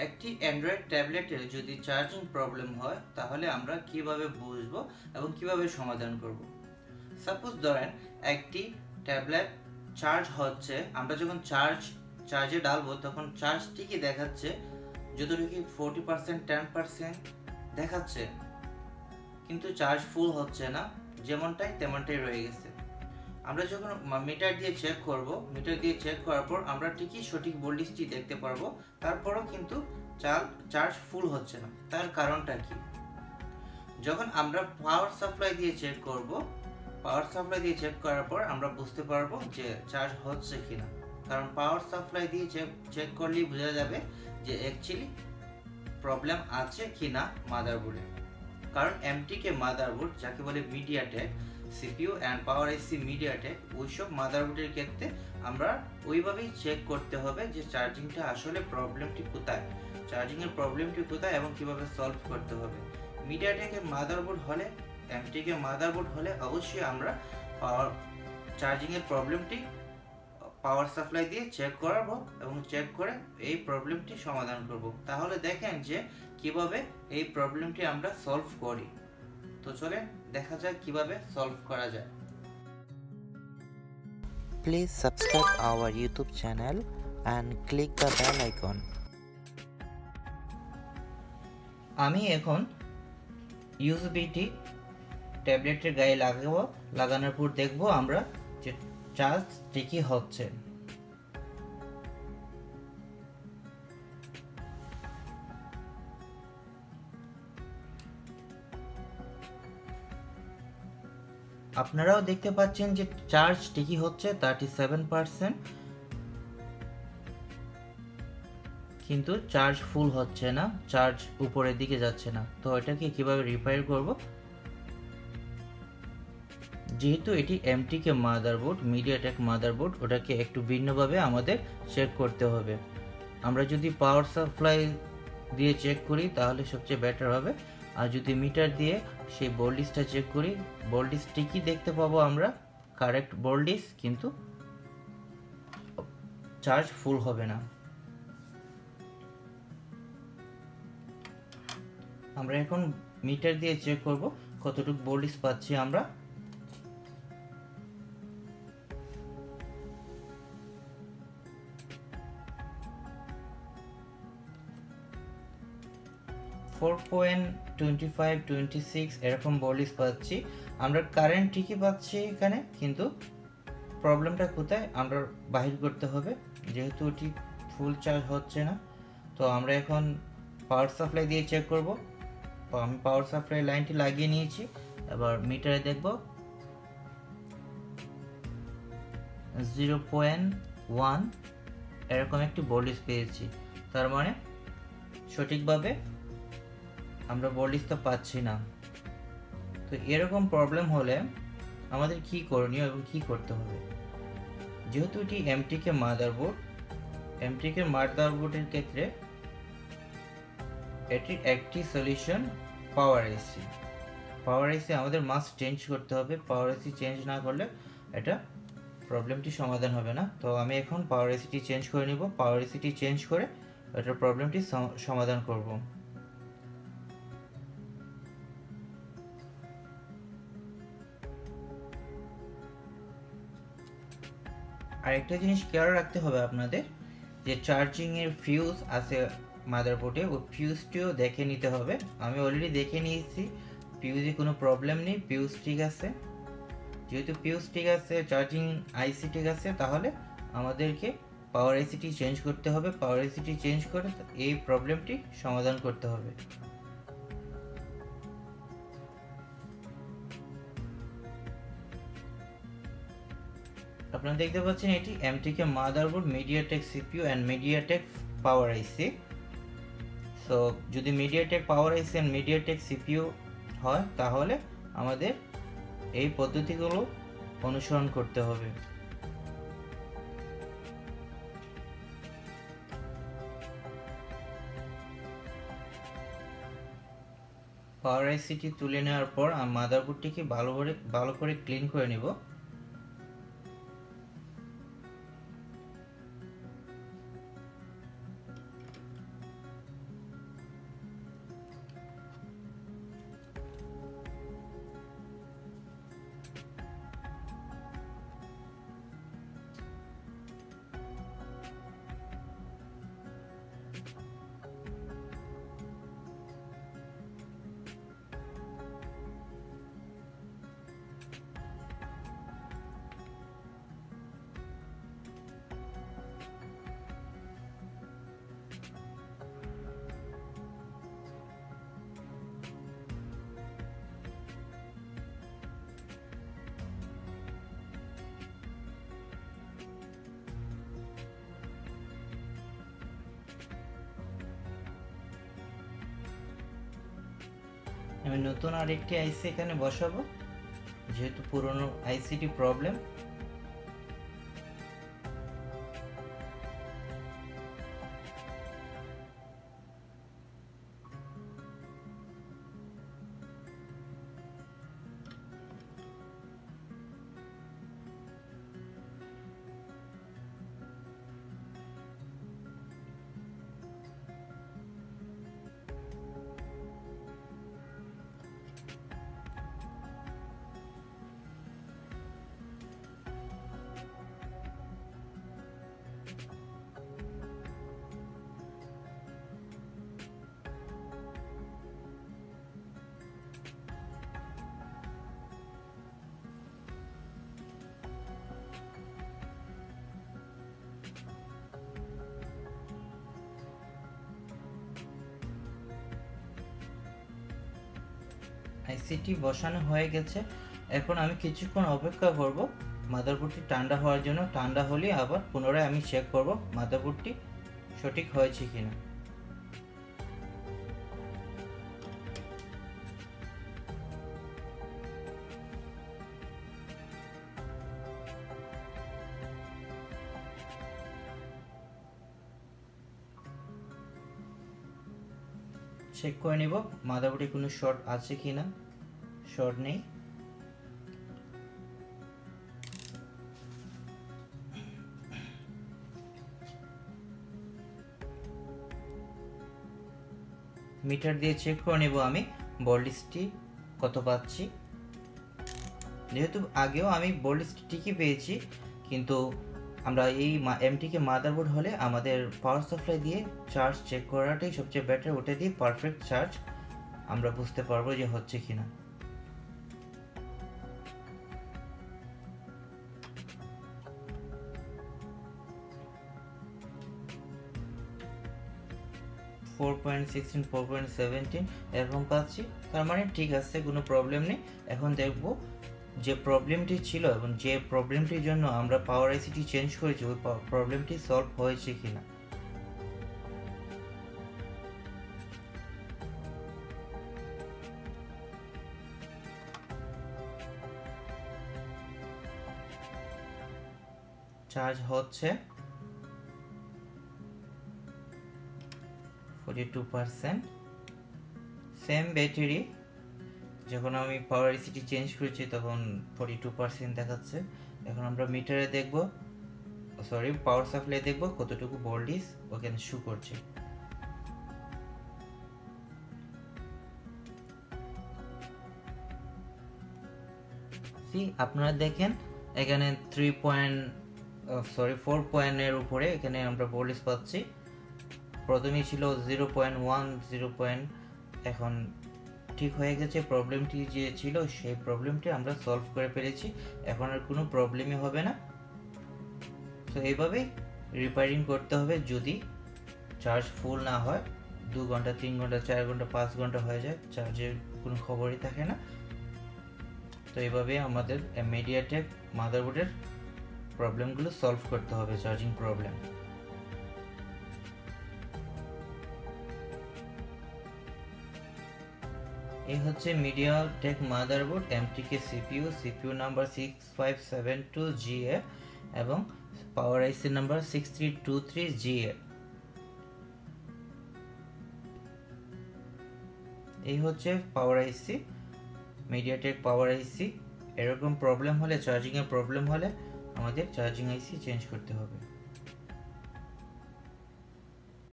একটি অ্যান্ড্রয়েড ট্যাবলেটের যদি চার্জিং প্রবলেম হয়, তাহলে আমরা কীভাবে বুঝব এবং কীভাবে সমাধান করব? সাপোজ ধরেন, একটি ট্যাবলেট চার্জ হচ্ছে, আমরা যখন চার্জ, চার্জে ডালবো, তখন চার্জ ঠিকই দেখাচ্ছে? যতটুকু ফোরটি পার্সেন্ট টেন পার্সেন্ট দেখাচ্ছে? কিন্তু চার্জ ফুল হচ্ছে না, যেমনটাই তেমনটাই রয়ে গেছে। আমরা যখন মিটার দিয়ে চেক করব মিটার দিয়ে চেক করার পর আমরা ঠিকই সঠিক ভোল্টেজটি দেখতে পারব। তারপরও কিন্তু চার্জ ফুল হচ্ছে না। তার কারণটা কি? যখন আমরা পাওয়ার সাপ্লাই দিয়ে চেক করব পাওয়ার সাপ্লাই দিয়ে চেক করার পর আমরা বুঝতে পারব যে চার্জ হচ্ছে কিনা। কারণ পাওয়ার সাপ্লাই দিয়ে চেক চেক করলেই বোঝা যাবে যে অ্যাকচুয়ালি প্রবলেম আছে কিনা মাদারবোর্ডে কারণ এমটিকে মাদারবোর্ড যাকে বলে MediaTek CPU and power IC MediaTek ওইসব মাদারবোর্ডের ক্ষেত্রে আমরা ওইভাবেই চেক করতে হবে যে চার্জিংটা আসলে প্রবলেমটি কোথায়। চার্জিংয়ের প্রবলেমটি কোথায় এবং কীভাবে সলভ করতে হবে। মিডিয়াটেকের মাদারবোর্ড হলে এমটিকে মাদারবোর্ড হলে অবশ্যই আমরা পাওয়ার চার্জিংয়ের প্রবলেমটি পাওয়ার সাপ্লাই দিয়ে চেক করাবো এবং চেক করে এই প্রবলেমটি সমাধান করব। তাহলে দেখেন যে কীভাবে এই প্রবলেমটি আমরা সলভ করি। তো চলেন দেখা যাক কীভাবে সলভ করা যায় please subscribe our YouTube channel and click the bell icon. আমি এখন ইউএসবিটি ট্যাবলেটের গায়ে লাগাবো লাগানোর পর দেখব আমরা যে চার্জ ঠিকই হচ্ছে আপনারাও দেখতে পাচ্ছেন যে চার্জ ঠিকই হচ্ছে থার্টি সেভেন কিন্তু চার্জ ফুল হচ্ছে না চার্জ উপরের দিকে যাচ্ছে না। তো এটাকে কীভাবে রিপেয়ার করব? যেহেতু এটি এমটিকে মাদারবোর্ড মিডিয়াটেক মাদারবোর্ড ওটাকে একটু ভিন্নভাবে আমাদের চেক করতে হবে। আমরা যদি পাওয়ার সাপ্লাই দিয়ে চেক করি, তাহলে সবচেয়ে বেটার হবে। আর যদি মিটার দিয়ে সেই বোল্ডিসটা চেক করি বোল্ডিস ঠিকই দেখতে পাবো আমরা। কারেক্ট বোল্ডিস কিন্তু চার্জ ফুল হবে না। আমরা এখন মিটার দিয়ে চেক করব কতটুকু বোল্ডিস পাচ্ছি আমরা। Four point twenty five, twenty six এরকম বলিস পাচ্ছি। আমরা কারেন্ট ঠিকই পাচ্ছি এখানে, কিন্তু প্রবলেমটা কোথায়? আমরা বাহির করতে হবে, যেহেতু ওটি ফুল চার্জ হচ্ছে না। তো আমরা এখন পাওয়ার সাপ্লাই দিয়ে চেক করব। আমি পাওয়ার সাপ্লাই লাইনটি লাগিয়ে নিয়েছি, এবার মিটারে দেখব। জিরো পয়েন্ট ওয়ান এরকম একটি বলিস পেয়েছি। তার মানে সঠিকভাবে আমরা বলিসটা পাচ্ছি না। তো এরকম প্রবলেম হলে আমাদের কি করণীয় এবং কি করতে হবে? যেহেতু এটি এমটিকে মাদারবোর্ড এমটিকে মাদারবোর্ডের ক্ষেত্রে এটির একটি solution power AC power AC আমাদের মাস্ট চেঞ্জ করতে হবে। পাওয়ার এসি চেঞ্জ না করলে এটা প্রবলেমটি সমাধান হবে না। তো আমি এখন পাওয়ার এসিটি চেঞ্জ করে নিব। পাওয়ার এসিটি চেঞ্জ করে এটার প্রবলেমটি সমাধান করব। আরেকটা জিনিস খেয়াল রাখতে হবে আপনাদের, যে চার্জিংয়ের ফিউজ আছে মাদারবোর্ডে ওই ফিউজটিও দেখে নিতে হবে। আমি অলরেডি দেখে নিয়েছি ফিউজে কোনো প্রবলেম নেই ফিউজ ঠিক আছে। যেহেতু ফিউজ ঠিক আছে চার্জিং আইসি ঠিক আছে, তাহলে আমাদেরকে পাওয়ার আইসিটি চেঞ্জ করতে হবে। পাওয়ার আইসিটি চেঞ্জ করে এই প্রবলেমটি সমাধান করতে হবে। আপনারা দেখতে পাচ্ছেন এটি MTK motherboard MediaTek CPU and MediaTek power IC so যদি MediaTek power IC and MediaTek CPU হয়, তাহলে আমাদের এই পদ্ধতিগুলো অনুসরণ করতে হবে। পাওয়ার আইসিটি তুলে নেওয়ার পর মাদারবোর্ডটিকে ভালো করে ভালো করে ক্লিন করে নেব। আমি নতুন আরেকটি আইসি এখানে বসাবো যেহেতু পুরনো আইসিটি প্রবলেম আইসিটি বসানো হয়ে গেছে। এখন আমি কিছুক্ষণ অপেক্ষা করব। মাদারবোর্ডটি ঠান্ডা হওয়ার জন্য। ঠান্ডা হলে আবার পুনরায় আমি চেক করব মাদারবোর্ডটি সঠিক হয়েছে কিনা। চেক করে নিব, মাদারবোর্ডে কোনো শর্ট আছে কিনা? শর্ট নেই। মিটার দিয়ে চেক করে নেব আমি বলিসটি কত পাচ্ছি। যেহেতু আগেও আমি বলিসটি ঠিকই পেয়েছি, কিন্তু আমরা এই এমটিকে মাদারবোর্ড হলে আমাদের পাওয়ার সাপ্লাই দিয়ে চার্জ চেক করাটাই সবচেয়ে বেটার ওটা দিয়ে পারফেক্ট চার্জ আমরা বুঝতে পারব যে হচ্ছে কিনা। Four point sixteen four point seventeen এরকম পাচ্ছি। তার মানে ঠিক আছে, কোনো প্রবলেম নেই। এখন দেখব যে প্রবলেমটি ছিল এবং যে প্রবলেমটির জন্য আমরা পাওয়ার আইসিটি চেঞ্জ করেছি, ওই প্রবলেমটি সলভ হয়েছে কিনা। চার্জ হচ্ছে forty two percent same battery যখন আমি পাওয়ার এসিটি চেঞ্জ করেছি, তখন ফোর্টি টু পার্সেন্ট দেখাচ্ছে। এখন আমরা মিটারে দেখব সরি পাওয়ার সাপ্লাই দেখব কতটুকু ভোল্টেজ ওখানে শু করছে। সি আপনারা দেখেন, এখানে থ্রি পয়েন্ট সরি ফোর পয়েন্টের উপরে এখানে আমরা ভোল্টেজ পাচ্ছি। প্রথমেই ছিল zero point one zero point এখন ঠিক হয়ে গেছে প্রবলেমটি যে ছিল সেই প্রবলেমটি আমরা সলভ করে ফেলেছি, এখন আর কোনো প্রবলেমই হবে না। তো এইভাবেই রিপেয়ারিং করতে হবে, যদি চার্জ ফুল না হয়, দু ঘণ্টা, তিন ঘণ্টা, চার ঘণ্টা, পাঁচ ঘণ্টা হয়ে যায় চার্জের কোনো খবরই থাকে না। তো এইভাবে আমাদের মিডিয়াটেক মাদারবোর্ডের প্রবলেমগুলো সলভ করতে হবে চার্জিং প্রবলেম এই হচ্ছে MediaTek motherboard, MTK CPU CPU number six five seven two G A এবং power IC number six three two three G A এই হচ্ছে পাওয়ার আইসি মিডিয়াটেক পাওয়ার আইসি। এরকম প্রবলেম হলে চার্জিংয়ের প্রবলেম হলে আমাদের চার্জিং আইসি চেঞ্জ করতে হবে।